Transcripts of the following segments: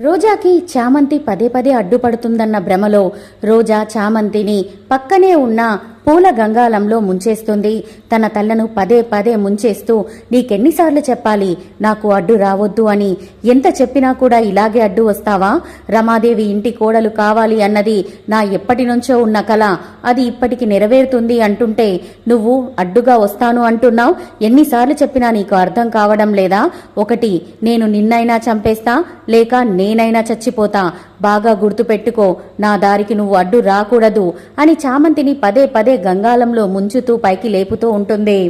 రోజాకి చామంతి పదే పదే అడ్డుపడుతుందన్న భ్రమలో రోజా చామంతిని పక్కనే ఉన్న పూల గంగాలంలో ముంచేస్తుంది. తన తల్లను పదే పదే ముంచేస్తూ నీకెన్నిసార్లు చెప్పాలి? నాకు అడ్డు రావద్దు అని. ఎంత చెప్పినా కూడా ఇలాగే అడ్డు వస్తావా? రమాదేవి ఇంటి కోడలు కావాలి అన్నది నా ఎప్పటి నుంచో ఉన్న కల. అది ఇప్పటికి నెరవేరుతుంది అంటుంటే నువ్వు అడ్డుగా వస్తాను అంటున్నావు? ఎన్నిసార్లు చెప్పినా నీకు అర్థం కావడం లేదా? ఒకటి నేను నిన్నైనా చంపేస్తా లేక నేనైనా చచ్చిపోతా. బాగా గుర్తుపెట్టుకో నా దారికి నువ్వు అడ్డు రాకూడదు అని చామంతిని పదే పదే గంగాలంలో ముంచుతూ పైకి లేపుతూ ఉంటుంది.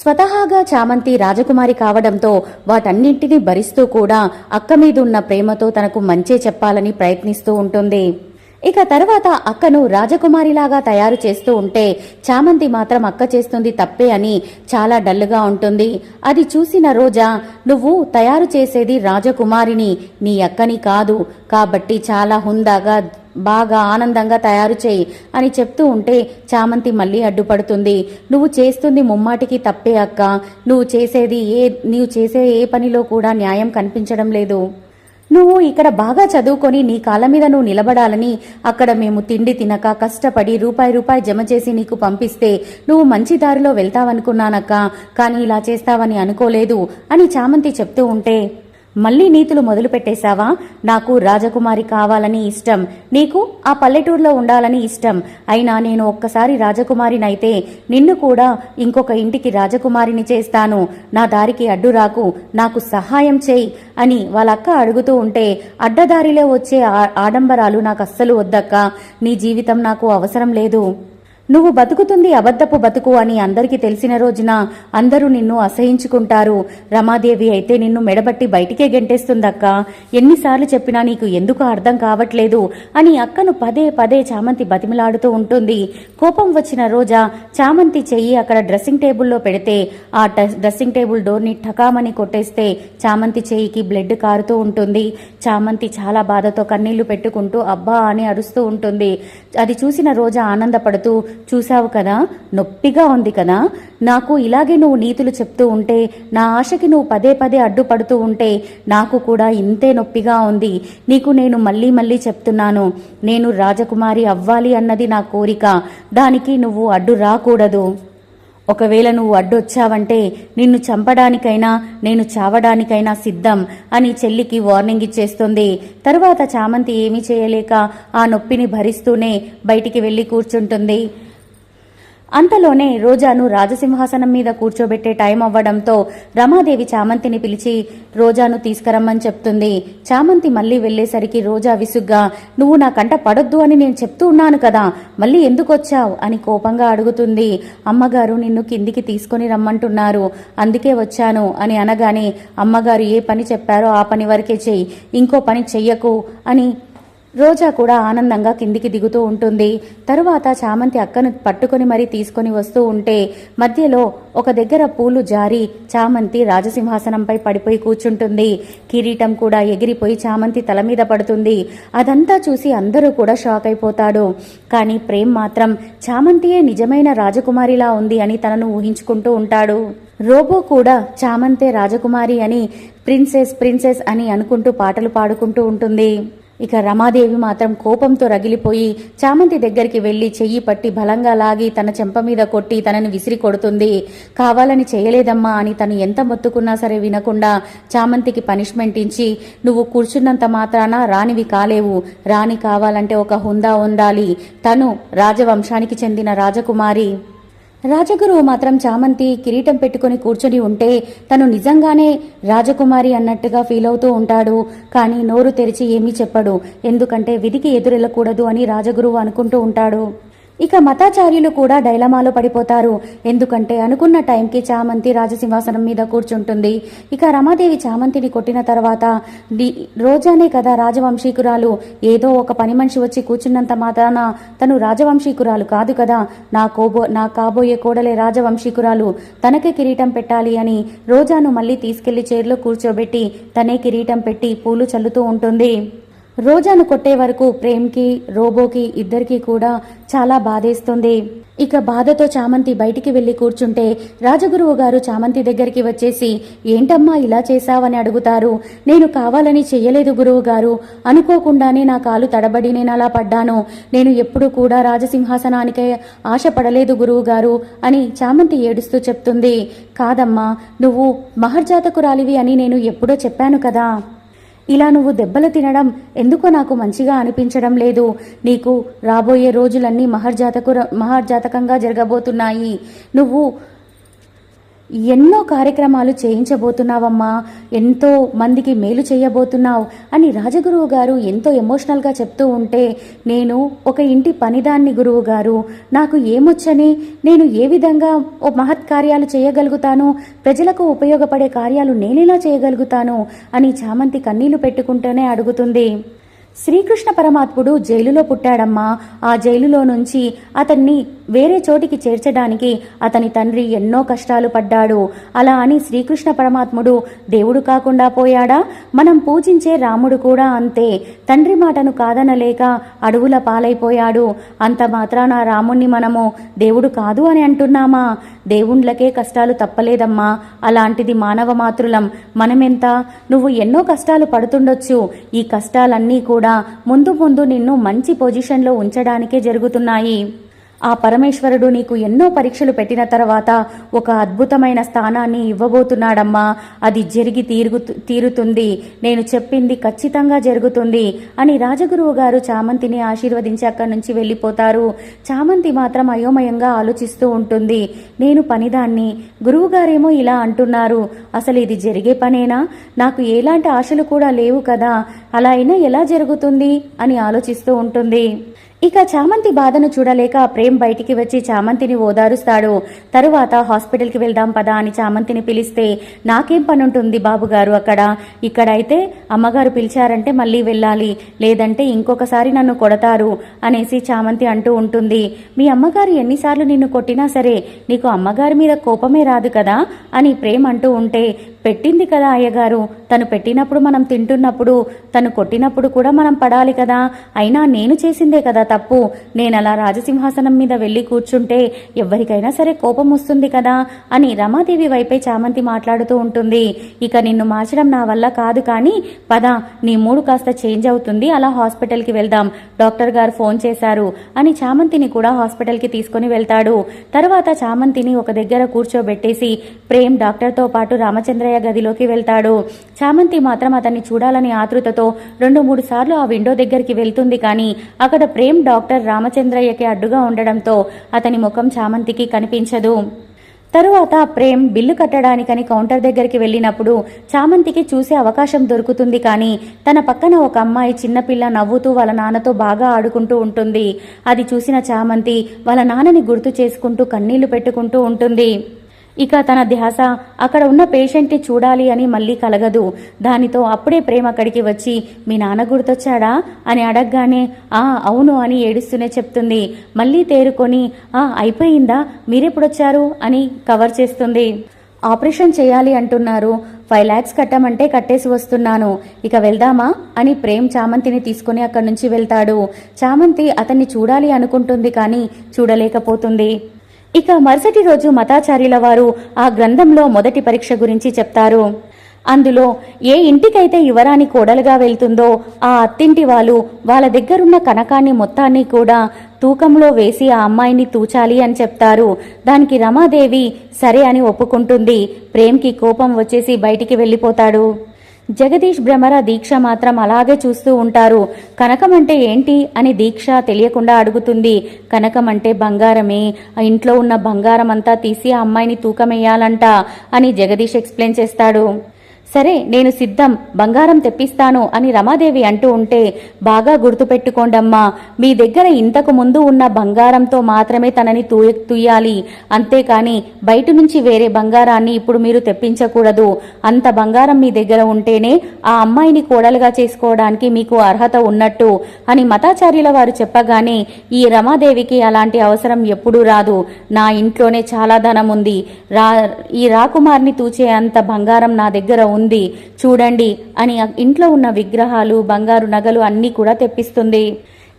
స్వతహాగా చామంతి రాజకుమారి కావడంతో వాటన్నింటినీ భరిస్తూ కూడా అక్క మీదున్న ప్రేమతో తనకు మంచే చెప్పాలని ప్రయత్నిస్తూ ఉంటుంది. ఇక తర్వాత అక్కను రాజకుమారిలాగా తయారు చేస్తూ ఉంటే చామంతి మాత్రం అక్క చేస్తుంది తప్పే అని చాలా డల్లుగా ఉంటుంది. అది చూసిన రోజా నువ్వు తయారు చేసేది రాజకుమారిని నీ అక్కని కాదు. కాబట్టి చాలా హుందాగా బాగా ఆనందంగా తయారు చేయి అని చెప్తూ ఉంటే చామంతి మళ్ళీ అడ్డుపడుతుంది. నువ్వు చేస్తుంది ముమ్మాటికి తప్పే అక్క. నువ్వు చేసేది ఏ నీవు చేసే ఏ పనిలో కూడా న్యాయం కనిపించడం లేదు. నువ్వు ఇక్కడ బాగా చదువుకొని నీ కాళ్ళ మీద నువ్వు నిలబడాలని అక్కడ మేము తిండి తినక కష్టపడి రూపాయి రూపాయి జమ చేసి నీకు పంపిస్తే నువ్వు మంచి దారిలో వెళ్తావనుకున్నానక్క. కానీ ఇలా చేస్తావని అనుకోలేదు అని చామంతి చెప్తూ ఉంటే మళ్ళీ నీతులు మొదలు పెట్టేశావా? నాకు రాజకుమారి కావాలని ఇష్టం. నీకు ఆ పల్లెటూరులో ఉండాలని ఇష్టం. అయినా నేను ఒక్కసారి రాజకుమారినైతే నిన్ను కూడా ఇంకొక ఇంటికి రాజకుమారిని చేస్తాను. నా దారికి అడ్డు రాకు. నాకు సహాయం చేయి అని వాళ్ళక్క అడుగుతూ ఉంటే అడ్డదారిలో వచ్చే ఆ- ఆడంబరాలు నాకు అస్సలు వద్దక్క. నీ జీవితం నాకు అవసరం లేదు. నువ్వు బతుకుతుంది అబద్ధపు బతుకు అని అందరికీ తెలిసిన రోజున అందరూ నిన్ను అసహించుకుంటారు. రమాదేవి అయితే నిన్ను మెడబట్టి బయటికే గెంటేస్తుందక్క. ఎన్నిసార్లు చెప్పినా నీకు ఎందుకు అర్థం కావట్లేదు అని అక్కను పదే పదే చామంతి బతిమిలాడుతూ ఉంటుంది. కోపం వచ్చిన రోజా చామంతి చెయ్యి అక్కడ డ్రెస్సింగ్ టేబుల్లో పెడితే ఆ డ్రెస్సింగ్ టేబుల్ డోర్ని ఠకామని కొట్టేస్తే చామంతి చెయ్యికి బ్లడ్ కారుతూ ఉంటుంది. చామంతి చాలా బాధతో కన్నీళ్ళు పెట్టుకుంటూ అబ్బా అని అరుస్తూ ఉంటుంది. అది చూసిన రోజా ఆనందపడుతూ చూశావు కదా? నొప్పిగా ఉంది కదా? నాకు ఇలాగే నువ్వు నీతులు చెప్తూ ఉంటే నా ఆశకి నువ్వు పదే పదే అడ్డుపడుతూ ఉంటే నాకు కూడా ఇంతే నొప్పిగా ఉంది. నీకు నేను మళ్ళీ మళ్ళీ చెప్తున్నాను నేను రాజకుమారి అవ్వాలి అన్నది నా కోరిక. దానికి నువ్వు అడ్డు రాకూడదు ఒకవేళ నువ్వు అడ్డొచ్చావంటే నిన్ను చంపడానికైనా నేను చావడానికైనా సిద్ధం అని చెల్లికి వార్నింగ్ ఇచ్చేస్తుంది. తరువాత చామంతి ఏమీ చేయలేక ఆ నొప్పిని భరిస్తూనే బయటికి వెళ్ళి కూర్చుంటుంది. అంతలోనే రోజాను రాజసింహాసనం మీద కూర్చోబెట్టే టైం అవ్వడంతో రమాదేవి చామంతిని పిలిచి రోజాను తీసుకురమ్మని చెప్తుంది. చామంతి మళ్ళీ వెళ్ళేసరికి రోజా విసుగ్గా నువ్వు నా కంట పడొద్దు అని నేను చెప్తూ ఉన్నాను కదా మళ్ళీ ఎందుకొచ్చావు అని కోపంగా అడుగుతుంది. అమ్మగారు నిన్ను కిందికి తీసుకొని రమ్మంటున్నారు. అందుకే వచ్చాను అని అనగానే అమ్మగారు ఏ పని చెప్పారో ఆ పని వరకే చెయ్యి. ఇంకో పని చెయ్యకు అని రోజా కూడా ఆనందంగా కిందికి దిగుతూ ఉంటుంది. తరువాత చామంతి అక్కను పట్టుకొని మరీ తీసుకొని వస్తూ ఉంటే మధ్యలో ఒక దగ్గర పూలు జారి చామంతి రాజసింహాసనంపై పడిపోయి కూర్చుంటుంది. కిరీటం కూడా ఎగిరిపోయి చామంతి తల మీద పడుతుంది. అదంతా చూసి అందరూ కూడా షాక్ అయిపోతాడు కానీ ప్రేమ్ మాత్రం చామంతియే నిజమైన రాజకుమారిలా ఉంది అని తనను ఊహించుకుంటూ ఉంటాడు. రోబో కూడా చామంతే రాజకుమారి అని ప్రిన్సెస్ ప్రిన్సెస్ అని అనుకుంటూ పాటలు పాడుకుంటూ ఉంటుంది. ఇక రమాదేవి మాత్రం కోపంతో రగిలిపోయి చామంతి దగ్గరికి వెళ్ళి చెయ్యి పట్టి బలంగా లాగి తన చెంప మీద కొట్టి తనని విసిరి కొడుతుంది. కావాలని చేయలేదమ్మా అని తను ఎంత మొత్తుకున్నా సరే వినకుండా చామంతికి పనిష్మెంట్ ఇచ్చి నువ్వు కూర్చున్నంత మాత్రాన రాణివి కాలేవు. రాణి కావాలంటే ఒక హుందా ఉండాలి. తను రాజవంశానికి చెందిన రాజకుమారి. రాజగురువు మాత్రం చామంతి కిరీటం పెట్టుకుని కూర్చొని ఉంటే తను నిజంగానే రాజకుమారి అన్నట్టుగా ఫీల్ అవుతూ ఉంటాడు. కానీ నోరు తెరిచి ఏమీ చెప్పడు. ఎందుకంటే విధికి ఎదురెళ్ళకూడదు అని రాజగురువు అనుకుంటూ ఉంటాడు. ఇక మతాచార్యులు కూడా డైలమాలో పడిపోతారు. ఎందుకంటే అనుకున్న టైంకి చామంతి రాజసింహాసనం మీద కూర్చుంటుంది. ఇక రమాదేవి చామంతిని కొట్టిన తర్వాత డి- రోజానే కదా రాజవంశీకురాలు. ఏదో ఒక పని మనిషి వచ్చి కూర్చున్నంత మాత్రాన తను రాజవంశీకురాలు కాదు కదా. నా కోబో నా కాబోయే కోడలే రాజవంశీకురాలు. తనకే కిరీటం పెట్టాలి అని రోజాను మళ్ళీ తీసుకెళ్ళి చైర్లో కూర్చోబెట్టి తనే కిరీటం పెట్టి పూలు చల్లుతూ ఉంటుంది. రోజాను కొట్టే వరకు ప్రేమ్కి రోబోకి ఇద్దరికీ కూడా చాలా బాధేస్తుంది. ఇక బాధతో చామంతి బయటికి వెళ్ళి కూర్చుంటే రాజగురువు గారు చామంతి దగ్గరికి వచ్చేసి ఏంటమ్మా ఇలా చేశావని అడుగుతారు. నేను కావాలని చెయ్యలేదు గురువు గారు. అనుకోకుండానే నా కాలు తడబడి నేను అలా పడ్డాను. నేను ఎప్పుడు కూడా రాజసింహాసనానికే ఆశపడలేదు గురువు గారు అని చామంతి ఏడుస్తూ చెప్తుంది. కాదమ్మా నువ్వు మహర్జాతకురాలివి అని నేను ఎప్పుడో చెప్పాను కదా. ఇలా నువ్వు దెబ్బలు తినడం ఎందుకో నాకు మంచిగా అనిపించడం లేదు. నీకు రాబోయే రోజులన్నీ మహర్జాతకు మహర్జాతకంగా జరగబోతున్నాయి. నువ్వు ఎన్నో కార్యక్రమాలు చేయించబోతున్నావమ్మా ఎంతో మందికి మేలు చేయబోతున్నావు అని రాజగురువు గారు ఎంతో ఎమోషనల్గా చెప్తూ ఉంటే నేను ఒక ఇంటి పనిదాన్ని గురువు గారు నాకు ఏమొచ్చని నేను ఏ విధంగా ఓ మహత్ కార్యాలు చేయగలుగుతాను ప్రజలకు ఉపయోగపడే కార్యాలు నేనేలా చేయగలుగుతాను అని చామంతి కన్నీళ్ళు పెట్టుకుంటూనే అడుగుతుంది. శ్రీకృష్ణ పరమాత్ముడు జైలులో పుట్టాడమ్మా. ఆ జైలులో నుంచి అతన్ని వేరే చోటికి చేర్చడానికి అతని తండ్రి ఎన్నో కష్టాలు పడ్డాడు. అలా అని శ్రీకృష్ణ పరమాత్ముడు దేవుడు కాకుండా పోయాడా? మనం పూజించే రాముడు కూడా అంతే. తండ్రి మాటను కాదనలేక అడవుల పాలైపోయాడు. అంత మాత్రాన రాముణ్ణి మనము దేవుడు కాదు అని అంటున్నామా? దేవుండ్లకే కష్టాలు తప్పలేదమ్మా. అలాంటిది మానవ మాతృలం. మనమెంత? నువ్వు ఎన్నో కష్టాలు పడుతుండొచ్చు. ఈ కష్టాలన్నీ కూడా ముందు ముందు నిన్ను మంచి పొజిషన్లో ఉంచడానికే జరుగుతున్నాయి. ఆ పరమేశ్వరుడు నీకు ఎన్నో పరీక్షలు పెట్టిన తర్వాత ఒక అద్భుతమైన స్థానాన్ని ఇవ్వబోతున్నాడమ్మా. అది జరిగి తీరుగు తీరుతుంది. నేను చెప్పింది ఖచ్చితంగా జరుగుతుంది అని రాజగురువు గారు చామంతిని ఆశీర్వదించి అక్కడి నుంచి వెళ్ళిపోతారు. చామంతి మాత్రం అయోమయంగా ఆలోచిస్తూ ఉంటుంది. నేను పనిదాన్ని గురువుగారేమో ఇలా అంటున్నారు. అసలు ఇది జరిగే పనేనా? నాకు ఎలాంటి ఆశలు కూడా లేవు కదా. అలా అయినా ఎలా జరుగుతుంది? అని ఆలోచిస్తూ ఉంటుంది. ఇక చామంతి బాధను చూడలేక ప్రేమ్ బయటికి వచ్చి చామంతిని ఓదారుస్తాడు. తరువాత హాస్పిటల్కి వెళ్దాం పదా అని చామంతిని పిలిస్తే నాకేం పనుంటుంది బాబుగారు అక్కడ? ఇక్కడైతే అమ్మగారు పిలిచారంటే మళ్ళీ వెళ్ళాలి. లేదంటే ఇంకొకసారి నన్ను కొడతారు అనేసి చామంతి అంటూ ఉంటుంది. మీ అమ్మగారు ఎన్నిసార్లు నిన్ను కొట్టినా సరే నీకు అమ్మగారి మీద కోపమే రాదు కదా? అని ప్రేమ్ అంటూ ఉంటే పెట్టింది కదా అయ్యగారు. తను పెట్టినప్పుడు మనం తింటున్నప్పుడు తను కొట్టినప్పుడు కూడా మనం పడాలి కదా. అయినా నేను చేసిందే కదా తప్పు. నేను అలా రాజసింహాసనం మీద వెళ్ళి కూర్చుంటే ఎవరికైనా సరే కోపం వస్తుంది కదా అని రమాదేవి వైపే చామంతి మాట్లాడుతూ ఉంటుంది. ఇక నిన్ను మార్చడం నా వల్ల కాదు కానీ పద నీ మూడు కాస్త చేంజ్ అవుతుంది అలా హాస్పిటల్కి వెళ్దాం. డాక్టర్ గారు ఫోన్ చేశారు అని చామంతిని కూడా హాస్పిటల్కి తీసుకొని వెళ్తాడు. తర్వాత చామంతిని ఒక దగ్గర కూర్చోబెట్టేసి ప్రేమ్ డాక్టర్తో పాటు రామచంద్రయ్య గదిలోకి వెళ్తాడు. చామంతి మాత్రం అతన్ని చూడాలని ఆతృతతో రెండు మూడు సార్లు ఆ విండో దగ్గరికి వెళ్తుంది కానీ అక్కడ ప్రేమ్ డాక్టర్ రామచంద్రయ్యకి అడ్డుగా ఉండడంతో అతని ముఖం చామంతికి కనిపించదు. తరువాత ప్రేమ్ బిల్లు కట్టడానికని కౌంటర్ దగ్గరికి వెళ్ళినప్పుడు చామంతికి చూసే అవకాశం దొరుకుతుంది కానీ తన పక్కన ఒక అమ్మాయి చిన్నపిల్ల నవ్వుతూ వాళ్ళ నాన్నతో బాగా ఆడుకుంటూ ఉంటుంది. అది చూసిన చామంతి వాళ్ళ నాన్నని గుర్తు చేసుకుంటూ కన్నీళ్ళు పెట్టుకుంటూ ఉంటుంది. ఇక తన ధ్యాస అక్కడ ఉన్న పేషెంట్ని చూడాలి అని మళ్ళీ కలగదు. దానితో అప్పుడే ప్రేమ అక్కడికి వచ్చి మీ నాన్న గుర్తొచ్చాడా? అని అడగగానే ఆ అవును అని ఏడుస్తూనే చెప్తుంది. మళ్ళీ తేరుకొని ఆ అయిపోయిందా? మీరెప్పుడొచ్చారు? అని కవర్ చేస్తుంది. ఆపరేషన్ చేయాలి అంటున్నారు. ఫైవ్ ల్యాక్స్ కట్టమంటే కట్టేసి వస్తున్నాను. ఇక వెళ్దామా? అని ప్రేమ్ చామంతిని తీసుకుని అక్కడి నుంచి వెళ్తాడు. చామంతి అతన్ని చూడాలి అనుకుంటుంది కానీ చూడలేకపోతుంది. ఇక మరుసటి రోజు మతాచార్యుల వారు ఆ గ్రంథంలో మొదటి పరీక్ష గురించి చెప్తారు. అందులో ఏ ఇంటికైతే యువరాణి కోడలుగా వెళ్తుందో ఆ అత్తింటి వాళ్ళు వాళ్ళ దగ్గరున్న కనకాన్ని మొత్తాన్ని కూడా తూకంలో వేసి ఆ అమ్మాయిని తూచాలి అని చెప్తారు. దానికి రమాదేవి సరే అని ఒప్పుకుంటుంది. ప్రేమ్కి కోపం వచ్చేసి బయటికి వెళ్ళిపోతాడు. జగదీష్ భ్రమర దీక్ష మాత్రం అలాగే చూస్తూ ఉంటారు. కనకం అంటే ఏంటి అని దీక్ష తెలియకుండా అడుగుతుంది. కనకం అంటే బంగారమే. ఆ ఇంట్లో ఉన్న బంగారం అంతా తీసి ఆ అమ్మాయిని తూకమేయాలంట అని జగదీష్ ఎక్స్ప్లెయిన్ చేస్తాడు. సరే నేను సిద్ధం బంగారం తెప్పిస్తాను అని రమాదేవి అంటూ ఉంటే బాగా గుర్తుపెట్టుకోండమ్మా మీ దగ్గర ఇంతకు ముందు ఉన్న బంగారంతో మాత్రమే తనని తూయ తుయ్యాలి అంతేకాని బయట నుంచి వేరే బంగారాన్ని ఇప్పుడు మీరు తెప్పించకూడదు. అంత బంగారం మీ దగ్గర ఉంటేనే ఆ అమ్మాయిని కోడలుగా చేసుకోవడానికి మీకు అర్హత ఉన్నట్టు అని మతాచార్యుల వారు చెప్పగానే ఈ రమాదేవికి అలాంటి అవసరం ఎప్పుడూ రాదు. నా ఇంట్లోనే చాలా ధనం ఉంది. రా ఈ రాకుమార్ని తూచే అంత బంగారం నా దగ్గర ఉంది ఉంది. చూడండి అని ఇంట్లో ఉన్న విగ్రహాలు బంగారు నగలు అన్నీ కూడా తెప్పిస్తుంది.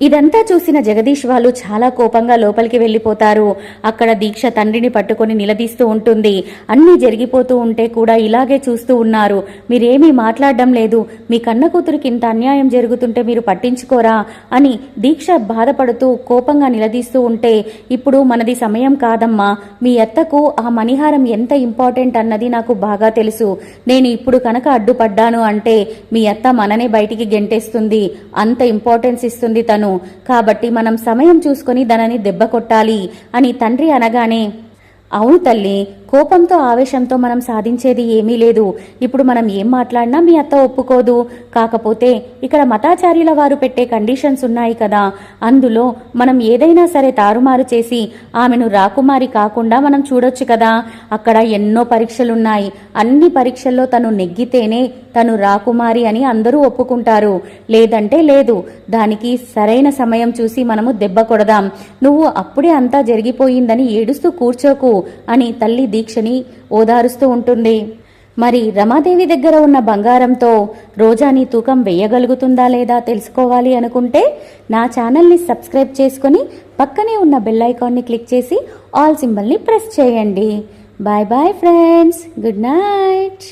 ఇదంతా చూసిన జగదీష్ వాళ్ళు చాలా కోపంగా లోపలికి వెళ్ళిపోతారు. అక్కడ దీక్ష తండ్రిని పట్టుకొని నిలదీస్తూ ఉంటుంది. అన్నీ జరిగిపోతూ ఉంటే కూడా ఇలాగే చూస్తూ ఉన్నారు. మీరేమీ మాట్లాడడం లేదు. మీ కన్న కూతురికి ఇంత అన్యాయం జరుగుతుంటే మీరు పట్టించుకోరా అని దీక్ష బాధపడుతూ కోపంగా నిలదీస్తూ ఉంటే ఇప్పుడు మనది సమయం కాదమ్మా. మీ అత్తకు ఆ మణిహారం ఎంత ఇంపార్టెంట్ అన్నది నాకు బాగా తెలుసు. నేను ఇప్పుడు కనుక అడ్డుపడ్డాను అంటే మీ అత్త మననే బయటికి గెంటేస్తుంది. అంత ఇంపార్టెన్స్ ఇస్తుంది తను. కాబట్టి మనం సమయం చూసుకుని దానిని దెబ్బ కొట్టాలి అని తండ్రి అనగానే అవును తల్లి కోపంతో ఆవేశంతో మనం సాధించేది ఏమీ లేదు. ఇప్పుడు మనం ఏం మాట్లాడినా మీ అత్త ఒప్పుకోదు. కాకపోతే ఇక్కడ మతాచార్యుల వారు పెట్టే కండిషన్స్ ఉన్నాయి కదా. అందులో మనం ఏదైనా సరే తారుమారు చేసి ఆమెను రాకుమారి కాకుండా మనం చూడొచ్చు కదా. అక్కడ ఎన్నో పరీక్షలున్నాయి. అన్ని పరీక్షల్లో తను నెగ్గితేనే తను రాకుమారి అని అందరూ ఒప్పుకుంటారు. లేదంటే లేదు. దానికి సరైన సమయం చూసి మనము దెబ్బ కొడదాం. నువ్వు అప్పుడే అంతా జరిగిపోయిందని ఏడుస్తూ కూర్చోకు అని తల్లి దీక్షని ఓదారుస్తూ ఉంటుంది. మరి రమాదేవి దగ్గర ఉన్న బంగారంతో రోజాని తూకం వేయగలుగుతుందా లేదా తెలుసుకోవాలి అనుకుంటే నా ఛానల్ని సబ్స్క్రైబ్ చేసుకొని పక్కనే ఉన్న బెల్ ఐకాన్ని క్లిక్ చేసి ఆల్ సింబల్ని ప్రెస్ చేయండి. Bye bye friends. Good night.